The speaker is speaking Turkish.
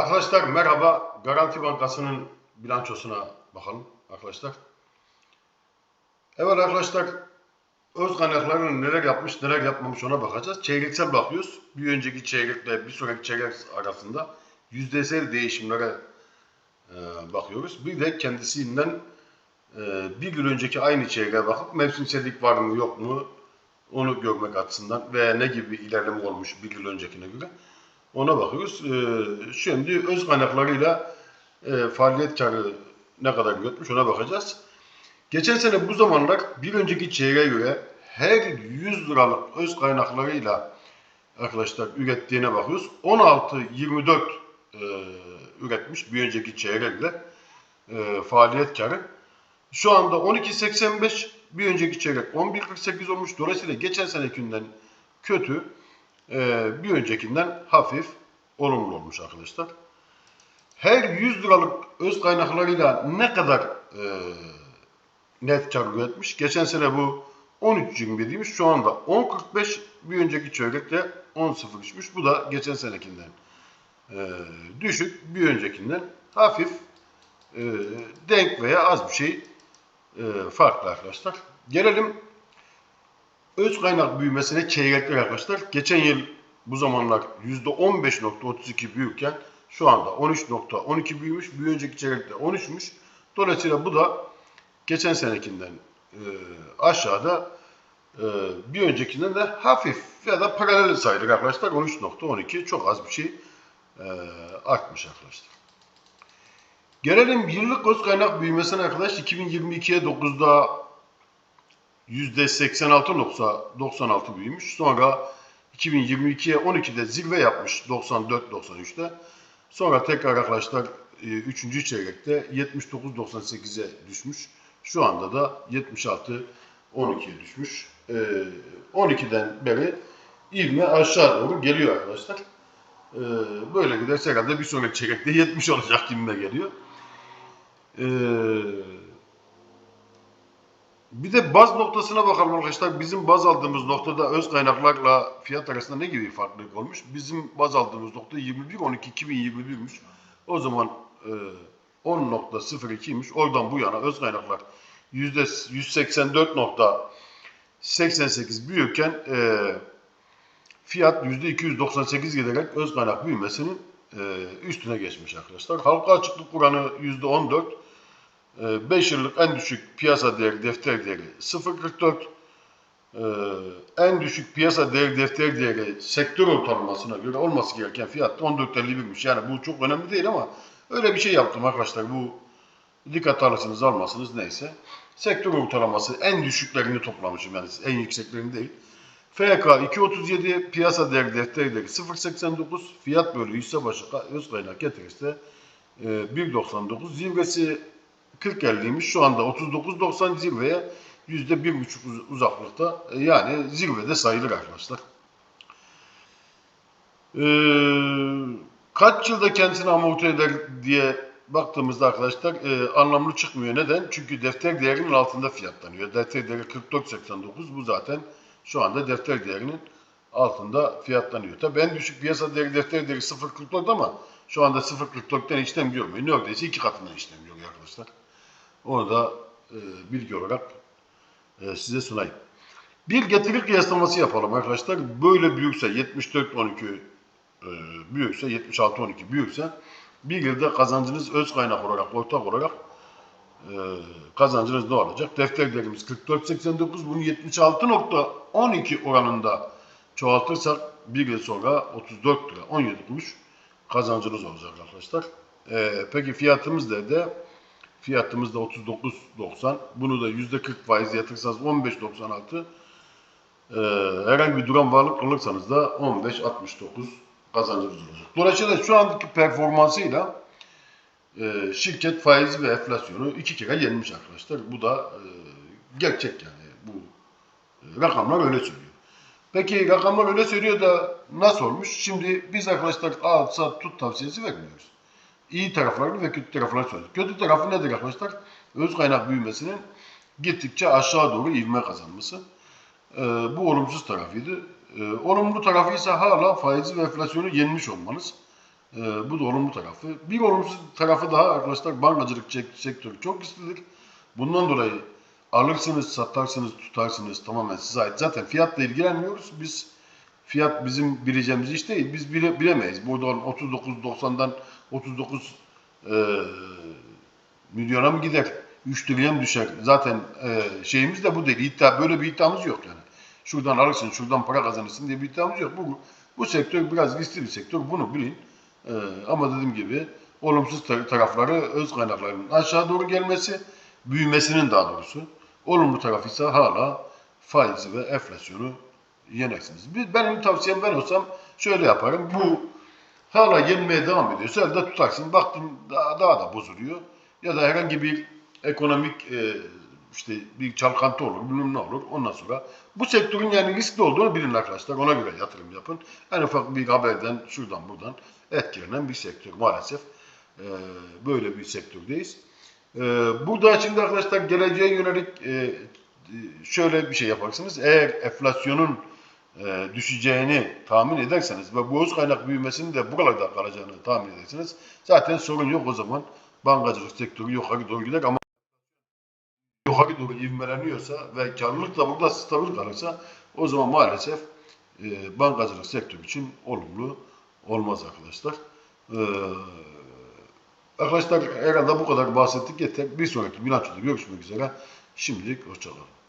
Arkadaşlar merhaba. Garanti Bankası'nın bilançosuna bakalım arkadaşlar. Evet arkadaşlar öz kaynaklarının neler yapmış neler yapmamış ona bakacağız. Çeyreksel bakıyoruz. Bir önceki çeyrekle bir sonraki çeyrek arasında yüzdesel değişimlere e, bakıyoruz. Bir de kendisinden e, bir gün önceki aynı çeyreğe bakıp mevsimsellik var mı yok mu onu görmek açısından veya ne gibi ilerleme olmuş bir yıl öncekine göre ona bakıyoruz. Ee, şimdi öz kaynaklarıyla e, faaliyet karı ne kadar götmüş ona bakacağız. Geçen sene bu zamanlar bir önceki çeyreğe göre her 100 liralık öz kaynaklarıyla arkadaşlar ürettiğine bakıyoruz. 16-24 e, üretmiş bir önceki çeyrekle e, faaliyet karı. Şu anda 12.85 bir önceki çeyrek 11.48 olmuş. Dolayısıyla geçen senekinden kötü e, bir öncekinden hafif olumlu olmuş arkadaşlar. Her 100 liralık öz kaynaklarıyla ne kadar e, net kar üretmiş? Geçen sene bu 13.21'ymiş. Şu anda 10.45 bir önceki çeyrekte 10.03'müş. Bu da geçen senekinden e, düşük. Bir öncekinden hafif e, denk veya az bir şey e, farklı arkadaşlar. Gelelim öz kaynak büyümesine çeyrekler arkadaşlar. Geçen yıl bu zamanlar %15.32 büyürken şu anda 13.12 büyümüş. Bir önceki çeyrekte 13'müş. Dolayısıyla bu da geçen senekinden e, aşağıda e, bir öncekinden de hafif ya da paralel sayılır arkadaşlar. 13.12 çok az bir şey e, artmış arkadaşlar. Gelelim yıllık öz kaynak büyümesine arkadaş 2022'ye 9'da %86.96 büyümüş. Sonra 2022'ye 12'de zirve yapmış 94-93'te. Sonra tekrar arkadaşlar 3. çeyrekte 79-98'e düşmüş. Şu anda da 76-12'ye düşmüş. 12'den beri ivme aşağı doğru geliyor arkadaşlar. Böyle giderse herhalde bir sonraki çeyrekte 70 olacak gibime geliyor. Ee, bir de baz noktasına bakalım arkadaşlar. Bizim baz aldığımız noktada öz kaynaklarla fiyat arasında ne gibi farklılık olmuş? Bizim baz aldığımız nokta 21-12-2021'müş. O zaman e, 10.02'ymiş. Oradan bu yana öz kaynaklar %184.88 büyürken e, fiyat %298 giderek öz kaynak büyümesinin e, üstüne geçmiş arkadaşlar. Halka açıklık oranı %14. 5 yıllık en düşük piyasa değeri defter değeri 0.44. E, en düşük piyasa değeri defter değeri sektör ortalamasına göre olması gereken fiyat 14.51'miş. Yani bu çok önemli değil ama öyle bir şey yaptım arkadaşlar. Bu dikkat alırsınız almasınız neyse. Sektör ortalaması en düşüklerini toplamışım yani en yükseklerini değil. FK 2.37 piyasa değeri defter değeri 0.89 fiyat bölü hisse başı öz kaynak getirisi de 1.99 zirvesi 40.50'ymiş şu anda 39.90 zirveye %1.5 uzaklıkta e, yani zirvede sayılır arkadaşlar. Ee, kaç yılda kendisini amorti eder diye baktığımızda arkadaşlar e, anlamlı çıkmıyor. Neden? Çünkü defter değerinin altında fiyatlanıyor. Defter değeri 44.89 bu zaten şu anda defter değerinin altında fiyatlanıyor. Tabii en düşük piyasa değeri defter değeri 0.44 ama şu anda 0.44'ten işlem görmüyor. Neredeyse iki katından işlem görüyor arkadaşlar. Onu da e, bilgi olarak e, size sunayım. Bir getiri kıyaslaması yapalım arkadaşlar. Böyle büyükse 74-12 e, büyükse 76-12 büyükse bir yılda kazancınız öz kaynak olarak ortak olarak e, kazancınız ne olacak? Defter değerimiz 44.89 bunu 76.12 oranında çoğaltırsak bir yıl sonra 34 lira 17 kuruş kazancınız olacak arkadaşlar. E, peki fiyatımız nerede? Fiyatımız da 39.90. Bunu da %40 faiz yatırsanız 15.96. Ee, herhangi bir duran varlık alırsanız da 15.69 kazancınız olacak. Dolayısıyla şu andaki performansıyla e, şirket faizi ve enflasyonu iki kere yenmiş arkadaşlar. Bu da e, gerçek yani. Bu e, rakamlar öyle söylüyor. Peki rakamlar öyle söylüyor da nasıl olmuş? Şimdi biz arkadaşlar al, sat, tut tavsiyesi vermiyoruz iyi taraflarını ve kötü taraflarını söyledik. Kötü tarafı nedir arkadaşlar? Öz kaynak büyümesinin gittikçe aşağı doğru ivme kazanması. Ee, bu olumsuz tarafıydı. Ee, olumlu tarafı ise hala faizi ve enflasyonu yenmiş olmanız. Ee, bu da olumlu tarafı. Bir olumsuz tarafı daha arkadaşlar bankacılık sek- sektörü çok risklidir. Bundan dolayı alırsınız, satarsınız, tutarsınız tamamen size ait. Zaten fiyatla ilgilenmiyoruz. Biz fiyat bizim bileceğimiz iş değil. Biz bile, bilemeyiz. Burada 39.90'dan 39 e, milyona mı gider? 3 liraya mı düşer? Zaten e, şeyimiz de bu değil. İddia, böyle bir iddiamız yok yani. Şuradan alırsın, şuradan para kazanırsın diye bir iddiamız yok. Bu, bu sektör biraz riskli bir sektör. Bunu bilin. E, ama dediğim gibi olumsuz tar- tarafları öz kaynaklarının aşağı doğru gelmesi, büyümesinin daha doğrusu. Olumlu tarafı ise hala faizi ve enflasyonu yenersiniz. Benim tavsiyem ben olsam şöyle yaparım. Bu hala yenmeye devam ediyorsa elde tutarsın. Baktın daha, daha da bozuluyor. Ya da herhangi bir ekonomik e, işte bir çalkantı olur, bilmem ne olur. Ondan sonra bu sektörün yani riskli olduğunu bilin arkadaşlar. Ona göre yatırım yapın. En ufak bir haberden şuradan buradan etkilenen bir sektör maalesef. E, böyle bir sektördeyiz. E, burada şimdi arkadaşlar geleceğe yönelik e, e, şöyle bir şey yaparsınız. Eğer enflasyonun e, düşeceğini tahmin ederseniz ve öz kaynak büyümesinin de buralarda kalacağını tahmin ederseniz zaten sorun yok o zaman. Bankacılık sektörü yukarı doğru gider ama yukarı doğru ivmeleniyorsa ve karlılık da burada stabil kalırsa o zaman maalesef e, bankacılık sektörü için olumlu olmaz arkadaşlar. E, arkadaşlar herhalde bu kadar bahsettik yeter. Bir sonraki bilançoda görüşmek üzere. Şimdilik hoşçakalın.